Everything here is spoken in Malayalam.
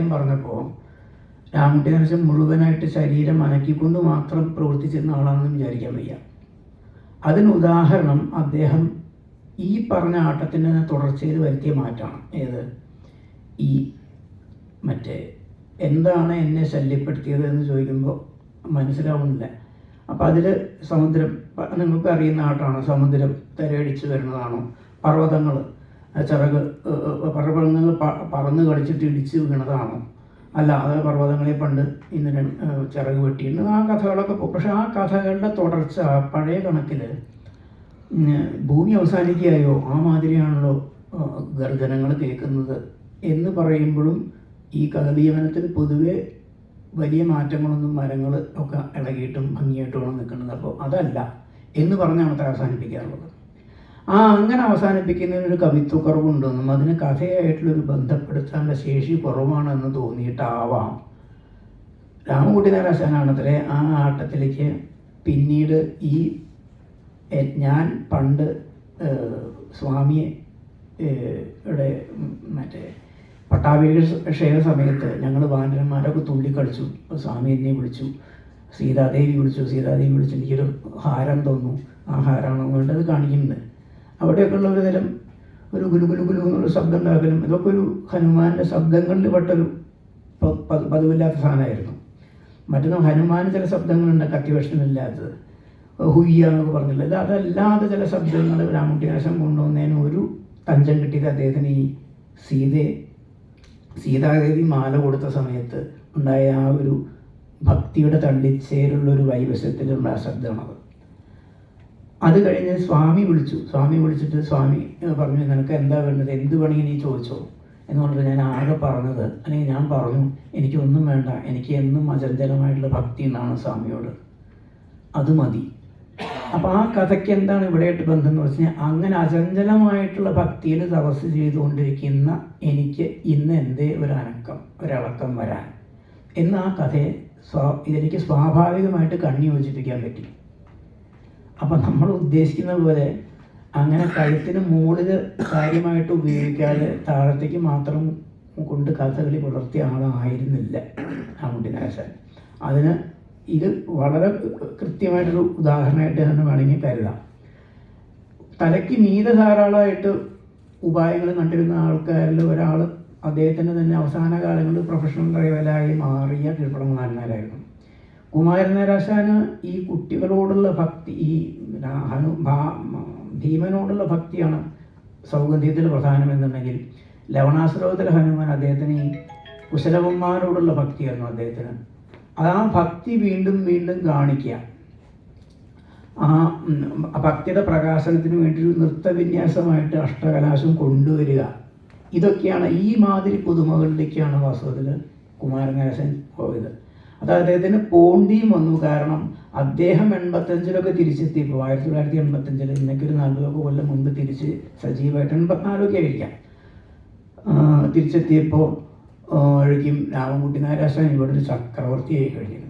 പറഞ്ഞപ്പോൾ രാമകുട്ടി നരസൻ മുഴുവനായിട്ട് ശരീരം അനക്കിക്കൊണ്ട് മാത്രം പ്രവർത്തിച്ചിരുന്ന ആളാണെന്ന് വിചാരിക്കാൻ വയ്യ. അതിന് ഉദാഹരണം അദ്ദേഹം ഈ പറഞ്ഞ ആട്ടത്തിന്റെ തുടർച്ചയിൽ വരുത്തിയ മാറ്റമാണ്. ഏത്? ഈ മറ്റേ എന്താണ് എന്നെ ശല്യപ്പെടുത്തിയത് എന്ന് ചോദിക്കുമ്പോൾ മനസ്സിലാവുന്നില്ല. അപ്പോൾ അതിൽ സമുദ്രം നിങ്ങൾക്ക് അറിയുന്ന ആട്ടാണ്? സമുദ്രം തിരയടിച്ച് വരുന്നതാണോ? പർവതങ്ങൾ ചിറക് പർവതങ്ങൾ പറന്ന് കളിച്ചിട്ട് ഇടിച്ച് വീണതാണോ. അല്ല അത് പർവതങ്ങളെ പണ്ട് ഇന്ദ്രൻ ചിറക് വെട്ടിയിട്ടുണ്ട്. ആ കഥകളൊക്കെ പോകും പക്ഷെ ആ കഥകളുടെ തുടർച്ച പഴയ കണക്കിൽ ഭൂമി അവസാനിക്കുകയോ ആ മാതിരിയാണല്ലോ ഗർജനങ്ങൾ കേൾക്കുന്നത്. എന്ന് പറയുമ്പോഴും ഈ കഥലീവനത്തിൽ പൊതുവെ വലിയ മാറ്റങ്ങളൊന്നും മരങ്ങൾ ഒക്കെ ഇളകിയിട്ടും ഭംഗിയായിട്ടുമാണ് നിൽക്കുന്നത്. അപ്പോൾ അതല്ല എന്ന് പറഞ്ഞാണ് അവസാനിപ്പിക്കാറുള്ളത്. ആ അങ്ങനെ അവസാനിപ്പിക്കുന്നതിനൊരു കവിത്വക്കുറവുണ്ടെന്നും അതിന് കഥയായിട്ടുള്ളൊരു ബന്ധപ്പെടുത്താനുള്ള ശേഷി കുറവാണെന്ന് തോന്നിയിട്ടാവാം. രാമകുട്ടി നാരാശാനാണത്തിലെ ആ ആട്ടത്തിലേക്ക് പിന്നീട് ഈ ഞാൻ പണ്ട് സ്വാമിയെ ഇവിടെ മറ്റേ പട്ടാഭിഷേക സമയത്ത് ഞങ്ങൾ വാനരന്മാരൊക്കെ തുള്ളിക്കളിച്ചു. സ്വാമി എന്നെ വിളിച്ചു. സീതാദേവി വിളിച്ചു. സീതാദേവി വിളിച്ചു എനിക്കൊരു ഹാരം തന്നു. ആ ഹാരമാണ് വേണ്ടത് അവിടെയൊക്കെയുള്ള ഒരു തരം ഒരു ഗുലു ഗുലു ഗുലു എന്നുള്ള ശബ്ദം ഉണ്ടാക്കലും ഇതൊക്കെ ഒരു ഹനുമാന്റെ ശബ്ദങ്ങളിൽ പെട്ടൊരു പതിവില്ലാത്ത സാധനമായിരുന്നു. മറ്റൊന്നും ഹനുമാൻ ചില ശബ്ദങ്ങളുണ്ട് കത്തിവേഷമില്ലാത്തത് ഹുയ്യ എന്നൊക്കെ പറഞ്ഞില്ല? ഇത് അതല്ലാതെ ചില ശബ്ദങ്ങൾ രാമകുട്ടിനാശം കൊണ്ടുവന്നതിന് ഒരു തഞ്ചം കിട്ടിയത് അദ്ദേഹത്തിന് ഈ സീതയെ സീതാദേവി മാല കൊടുത്ത സമയത്ത് ഉണ്ടായ ആ ഒരു ഭക്തിയുടെ തള്ളിച്ചേരുള്ള ഒരു വൈവശ്യത്തിലുള്ള ആ ശബ്ദമാണത്. അത് കഴിഞ്ഞ് സ്വാമി വിളിച്ചു. സ്വാമി വിളിച്ചിട്ട് സ്വാമി പറഞ്ഞു നിനക്ക് എന്താ വേണ്ടത്? എന്ത് വേണമെങ്കിൽ നീ ചോദിച്ചോ? എന്ന് പറഞ്ഞിട്ട് ഞാൻ ആകെ പറഞ്ഞത് അല്ലെങ്കിൽ ഞാൻ പറഞ്ഞു എനിക്കൊന്നും വേണ്ട. എനിക്ക് എന്നും അചഞ്ചലമായിട്ടുള്ള ഭക്തി എന്നാണ് സ്വാമിയോട്. അത് മതി. അപ്പോൾ ആ കഥയ്ക്ക് എന്താണ് ഇവിടെയായിട്ട് ബന്ധം എന്ന് വെച്ച് അങ്ങനെ അചഞ്ചലമായിട്ടുള്ള ഭക്തിയിൽ തപസ് ചെയ്തുകൊണ്ടിരിക്കുന്ന എനിക്ക് ഇന്ന് എന്തേ ഒരു അനക്കം ഒരളക്കം വരാൻ. എന്ന് ആ കഥയെ സ്വാ ഇതെനിക്ക് സ്വാഭാവികമായിട്ട് കണ്ണി യോജിപ്പിക്കാൻ പറ്റി. അപ്പം നമ്മൾ ഉദ്ദേശിക്കുന്ന പോലെ അങ്ങനെ കഴുത്തിന് മുകളിൽ കാര്യമായിട്ട് ഉപയോഗിക്കാതെ താഴത്തേക്ക് മാത്രം കൊണ്ട് കഥകളി പുലർത്തിയ ആളായിരുന്നില്ല ആമുട്ടി നാശാൻ അതിന് ഇത് വളരെ കൃത്യമായിട്ടൊരു ഉദാഹരണമായിട്ട് തന്നെ വേണമെങ്കിൽ കരുതാം തലയ്ക്ക് മീത ധാരാളമായിട്ട് ഉപായങ്ങൾ കണ്ടിരുന്ന ആൾക്കാരിൽ ഒരാൾ അദ്ദേഹത്തിന്റെ തന്നെ അവസാന കാലങ്ങളിൽ പ്രൊഫഷണൽ ഡ്രൈവറായി മാറിയ കീഴ്പ്പടങ്ങാരനായിരുന്നു കുമാരനാരാശാന് ഈ കുട്ടികളോടുള്ള ഭക്തി ഈ ഭീമനോടുള്ള ഭക്തിയാണ് സൗഗന്ധ്യത്തിൽ പ്രധാനമെന്നുണ്ടെങ്കിൽ ലവണാശ്രവത്തിൽ ഹനുമാൻ അദ്ദേഹത്തിന് ഈ കുശലവന്മാരോടുള്ള ഭക്തിയായിരുന്നു അദ്ദേഹത്തിന്. ആ ഭക്തി വീണ്ടും വീണ്ടും കാണിക്കുക ആ ഭക്തിയുടെ പ്രകാശനത്തിന് വേണ്ടി നൃത്തവിന്യാസമായിട്ട് അഷ്ടകലാശം കൊണ്ടുവരിക. ഇതൊക്കെയാണ് ഈ മാതിരി പുതുമകളിലേക്കാണ് വാസ്തവത്തിൽ കുമാരനാശൻ പോയത്. അത് അദ്ദേഹത്തിന് പോണ്ടിയും വന്നു. കാരണം അദ്ദേഹം എൺപത്തഞ്ചിലൊക്കെ തിരിച്ചെത്തിയപ്പോൾ ആയിരത്തി തൊള്ളായിരത്തി എൺപത്തഞ്ചിൽ ഇന്നൊക്കെ ഒരു നാൽപ്പതൊക്കെ കൊല്ലം മുൻപ് തിരിച്ച് സജീവമായിട്ട് എൺപത്തിനാലൊക്കെ ആയിരിക്കാം. തിരിച്ചെത്തിയപ്പോൾ ഒഴുക്കും രാമൻകുട്ടി നായരാശാൻ ഇവിടെ ഒരു ചക്രവർത്തിയായി കഴിഞ്ഞിരുന്നു.